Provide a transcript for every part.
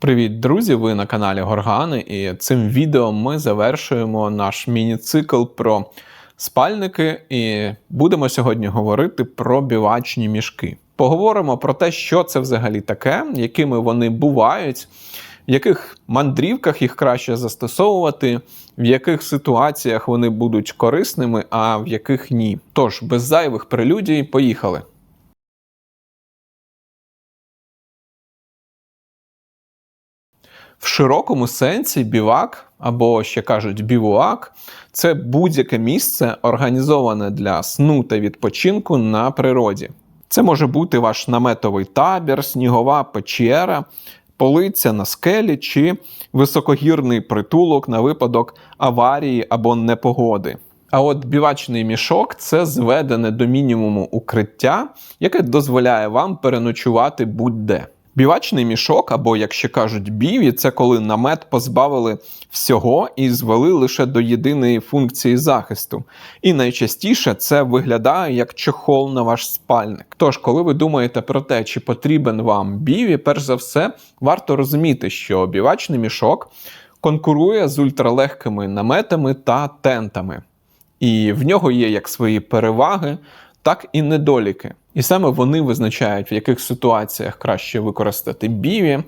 Привіт, друзі! Ви на каналі Горгани, і цим відео ми завершуємо наш міні-цикл про спальники, і будемо сьогодні говорити про бівачні мішки. Поговоримо про те, що це взагалі таке, якими вони бувають, в яких мандрівках їх краще застосовувати, в яких ситуаціях вони будуть корисними, а в яких ні. Тож, без зайвих прелюдій, поїхали. В широкому сенсі бівак, або ще кажуть бівуак, це будь-яке місце, організоване для сну та відпочинку на природі. Це може бути ваш наметовий табір, снігова печера, полиця на скелі чи високогірний притулок на випадок аварії або непогоди. А от бівачний мішок це зведене до мінімуму укриття, яке дозволяє вам переночувати будь-де. Бівачний мішок, або, як ще кажуть, біві, це коли намет позбавили всього і звели лише до єдиної функції захисту. І найчастіше це виглядає як чехол на ваш спальник. Тож, коли ви думаєте про те, чи потрібен вам біві, перш за все, варто розуміти, що бівачний мішок конкурує з ультралегкими наметами та тентами. І в нього є як свої переваги, так і недоліки. І саме вони визначають, в яких ситуаціях краще використати біві,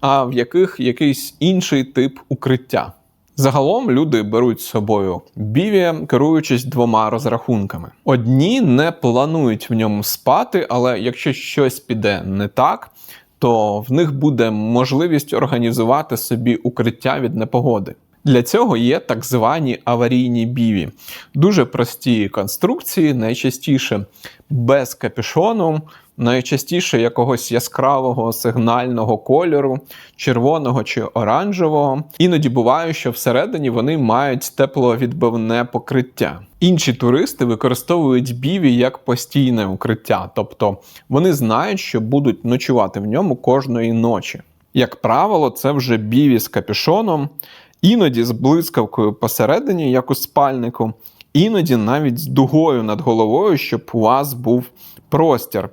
а в яких якийсь інший тип укриття. Загалом люди беруть з собою біві, керуючись двома розрахунками. Одні не планують в ньому спати, але якщо щось піде не так, то в них буде можливість організувати собі укриття від непогоди. Для цього є так звані аварійні біві. Дуже прості конструкції, найчастіше без капюшону, найчастіше якогось яскравого сигнального кольору, червоного чи оранжевого. Іноді буває, що всередині вони мають тепловідбивне покриття. Інші туристи використовують біві як постійне укриття, тобто вони знають, що будуть ночувати в ньому кожної ночі. Як правило, це вже біві з капюшоном, іноді з блискавкою посередині, як у спальнику, іноді навіть з дугою над головою, щоб у вас був простір.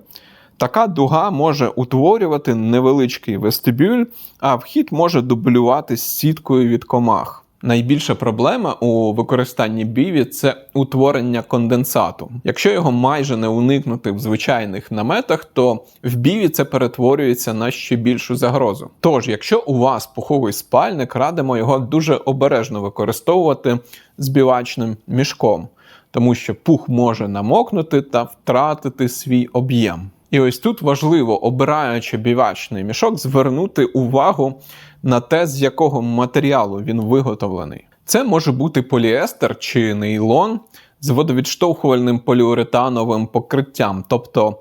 Така дуга може утворювати невеличкий вестибюль, а вхід може дублювати сіткою від комах. Найбільша проблема у використанні біві це утворення конденсату. Якщо його майже не уникнути в звичайних наметах, то в біві це перетворюється на ще більшу загрозу. Тож, якщо у вас пуховий спальник, радимо його дуже обережно використовувати з бівачним мішком, тому що пух може намокнути та втратити свій об'єм. І ось тут важливо, обираючи бівачний мішок, звернути увагу на те, з якого матеріалу він виготовлений. Це може бути поліестер чи нейлон з водовідштовхувальним поліуретановим покриттям, тобто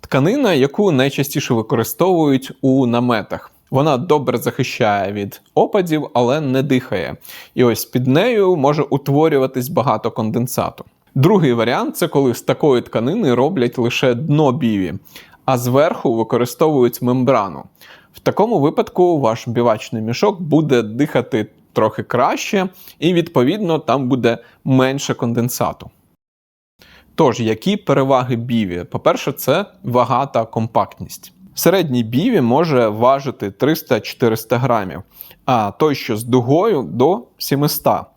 тканина, яку найчастіше використовують у наметах. Вона добре захищає від опадів, але не дихає. І ось під нею може утворюватись багато конденсату. Другий варіант це коли з такої тканини роблять лише дно біві, а зверху використовують мембрану. В такому випадку ваш бівачний мішок буде дихати трохи краще, і, відповідно, там буде менше конденсату. Тож, які переваги біві? По-перше, це вага та компактність. Середній біві може важити 300-400 грамів, а той, що з дугою, до 700.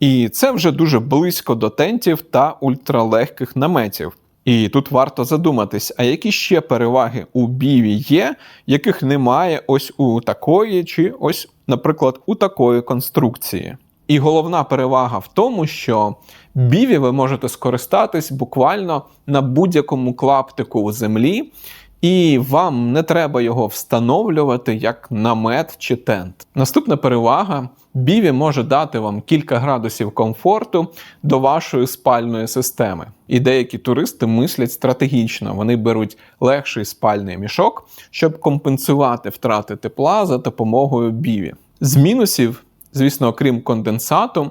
І це вже дуже близько до тентів та ультралегких наметів. І тут варто задуматись, а які ще переваги у біві є, яких немає ось у такої, чи ось, наприклад, у такої конструкції. І головна перевага в тому, що біві ви можете скористатись буквально на будь-якому клаптику у землі, і вам не треба його встановлювати як намет чи тент. Наступна перевага: біві може дати вам кілька градусів комфорту до вашої спальної системи. І деякі туристи мислять стратегічно. Вони беруть легший спальний мішок, щоб компенсувати втрати тепла за допомогою біві. З мінусів, звісно, окрім конденсату.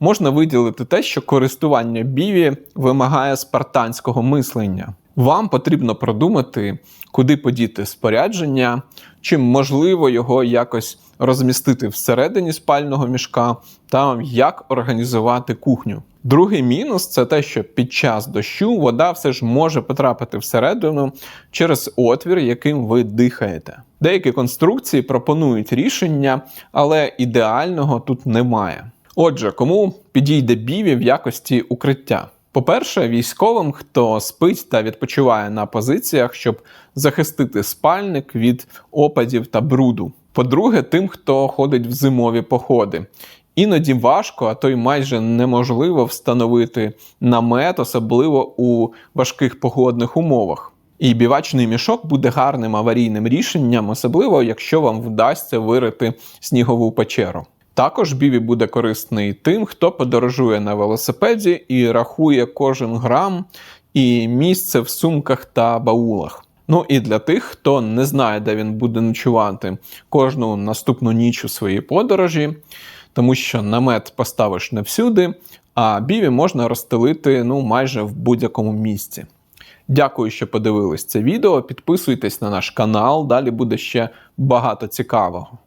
Можна виділити те, що користування біві вимагає спартанського мислення. Вам потрібно продумати, куди подіти спорядження, чи можливо його якось розмістити всередині спального мішка, та як організувати кухню. Другий мінус це те, що під час дощу вода все ж може потрапити всередину через отвір, яким ви дихаєте. Деякі конструкції пропонують рішення, але ідеального тут немає. Отже, кому підійде біві в якості укриття? По-перше, військовим, хто спить та відпочиває на позиціях, щоб захистити спальник від опадів та бруду. По-друге, тим, хто ходить в зимові походи. Іноді важко, а то й майже неможливо встановити намет, особливо у важких погодних умовах. І бівачний мішок буде гарним аварійним рішенням, особливо якщо вам вдасться вирити снігову печеру. Також біві буде корисний тим, хто подорожує на велосипеді і рахує кожен грам і місце в сумках та баулах. Ну і для тих, хто не знає, де він буде ночувати кожну наступну ніч у своїй подорожі, тому що намет поставиш не всюди, а біві можна розстелити ну, майже в будь-якому місці. Дякую, що подивились це відео. Підписуйтесь на наш канал, далі буде ще багато цікавого.